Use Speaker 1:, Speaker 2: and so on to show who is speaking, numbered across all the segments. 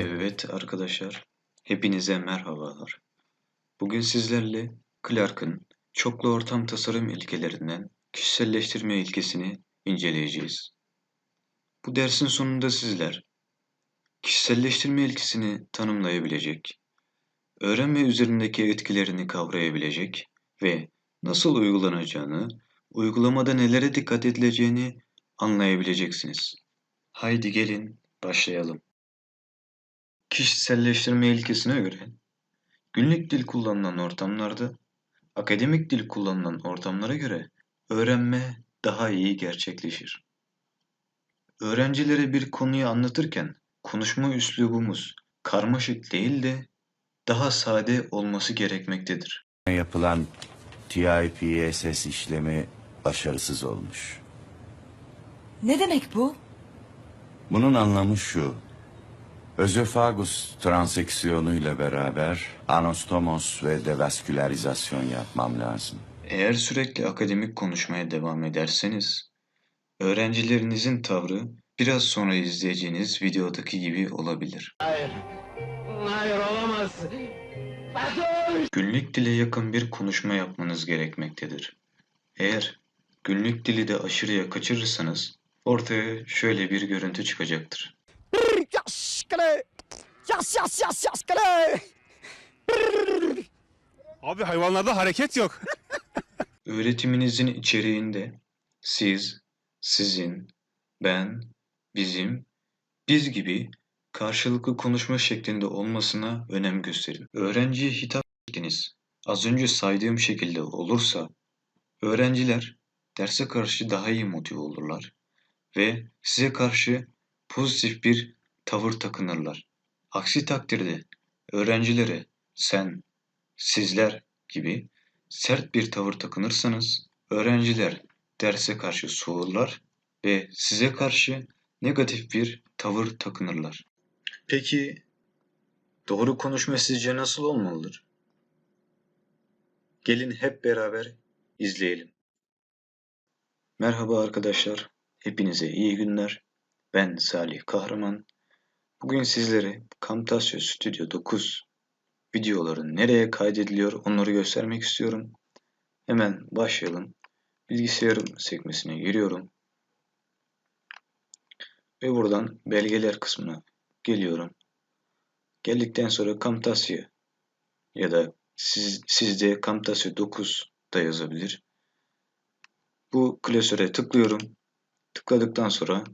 Speaker 1: Evet arkadaşlar, hepinize merhabalar. Bugün sizlerle Clark'ın çoklu ortam tasarım ilkelerinden kişiselleştirme ilkesini inceleyeceğiz. Bu dersin sonunda sizler kişiselleştirme ilkesini tanımlayabilecek, öğrenme üzerindeki etkilerini kavrayabilecek ve nasıl uygulanacağını, uygulamada nelere dikkat edileceğini anlayabileceksiniz. Haydi gelin başlayalım. Kişiselleştirme ilkesine göre günlük dil kullanılan ortamlarda akademik dil kullanılan ortamlara göre öğrenme daha iyi gerçekleşir. Öğrencilere bir konuyu anlatırken konuşma üslubumuz karmaşık değil de daha sade olması gerekmektedir.
Speaker 2: yapılan TIPSS işlemi başarısız olmuş.
Speaker 3: Ne demek bu?
Speaker 2: Bunun anlamı şu. Özofagus transeksiyonuyla beraber anostomos ve devaskülarizasyon yapmam lazım.
Speaker 1: Eğer sürekli akademik konuşmaya devam ederseniz, öğrencilerinizin tavrı biraz sonra izleyeceğiniz videodaki gibi olabilir.
Speaker 4: Hayır olamaz. Patron!
Speaker 1: Günlük dile yakın bir konuşma yapmanız gerekmektedir. Eğer günlük dili de aşırıya kaçırırsanız ortaya şöyle bir görüntü çıkacaktır.
Speaker 5: Yas kale. Yas yas yas yas kale.
Speaker 6: Abi hayvanlarda hareket yok.
Speaker 1: Öğretiminizin içeriğinde siz, sizin, ben, bizim, biz gibi karşılıklı konuşma şeklinde olmasına önem gösterin. Öğrenciye hitap şekliniz az önce saydığım şekilde olursa öğrenciler derse karşı daha iyi motive olurlar ve size karşı pozitif bir tavır takınırlar. Aksi takdirde öğrencilere sen, sizler gibi sert bir tavır takınırsanız öğrenciler derse karşı soğurlar ve size karşı negatif bir tavır takınırlar. Peki doğru konuşma sizce nasıl olmalıdır? Gelin hep beraber izleyelim. Merhaba arkadaşlar. Hepinize iyi günler. Ben Salih Kahraman. Bugün sizlere Camtasia Studio 9 videoların nereye kaydediliyor onları göstermek istiyorum. Hemen başlayalım. Bilgisayarım sekmesine giriyorum. Ve buradan belgeler kısmına geliyorum. Geldikten sonra Camtasia ya da siz, sizde Camtasia 9 da yazabilir. Bu klasöre tıklıyorum. Tıkladıktan sonra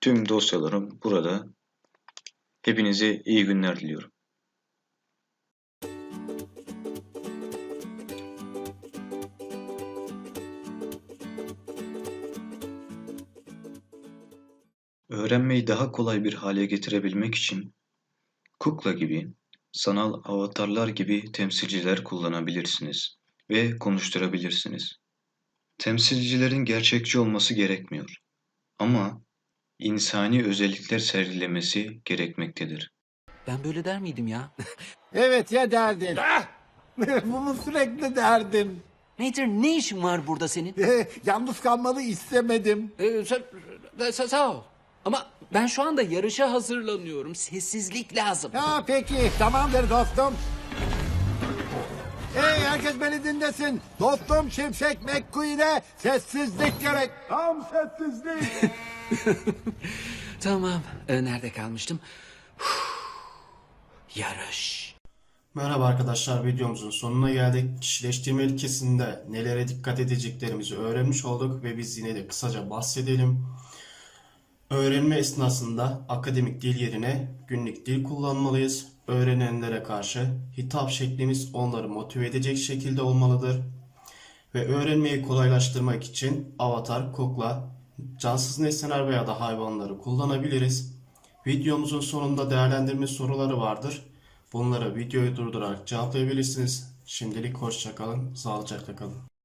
Speaker 1: tüm dosyalarım burada. Hepinize iyi günler diliyorum. Öğrenmeyi daha kolay bir hale getirebilmek için kukla gibi, sanal avatarlar gibi temsilciler kullanabilirsiniz ve konuşturabilirsiniz. Temsilcilerin gerçekçi olması gerekmiyor ama insani özellikler sergilemesi gerekmektedir.
Speaker 7: Ben böyle der miydim ya?
Speaker 5: Evet ya derdin. Bunu sürekli derdim.
Speaker 7: Nedir ne işin var burada senin?
Speaker 5: Yalnız kalmalı istemedim.
Speaker 7: Ee, sen, sa- sağ ol. Ama ben şu anda yarışa hazırlanıyorum. Sessizlik lazım.
Speaker 5: Ha peki tamamdır dostum. Hey herkes beni dinlesin. Dostum Şimşek McQueen'e sessizlik gerek. Tam sessizlik.
Speaker 7: Tamam. Ee, nerede kalmıştım? Yarış.
Speaker 8: Merhaba arkadaşlar videomuzun sonuna geldik. Kişileştirme ilkesinde nelere dikkat edeceklerimizi öğrenmiş olduk ve biz yine de kısaca bahsedelim. Öğrenme esnasında akademik dil yerine günlük dil kullanmalıyız. Öğrenenlere karşı hitap şeklimiz onları motive edecek şekilde olmalıdır. Ve öğrenmeyi kolaylaştırmak için avatar, kukla, cansız nesneler veya da hayvanları kullanabiliriz. Videomuzun sonunda değerlendirme soruları vardır. Bunları videoyu durdurarak cevaplayabilirsiniz. Şimdilik hoşçakalın, sağlıcakla kalın.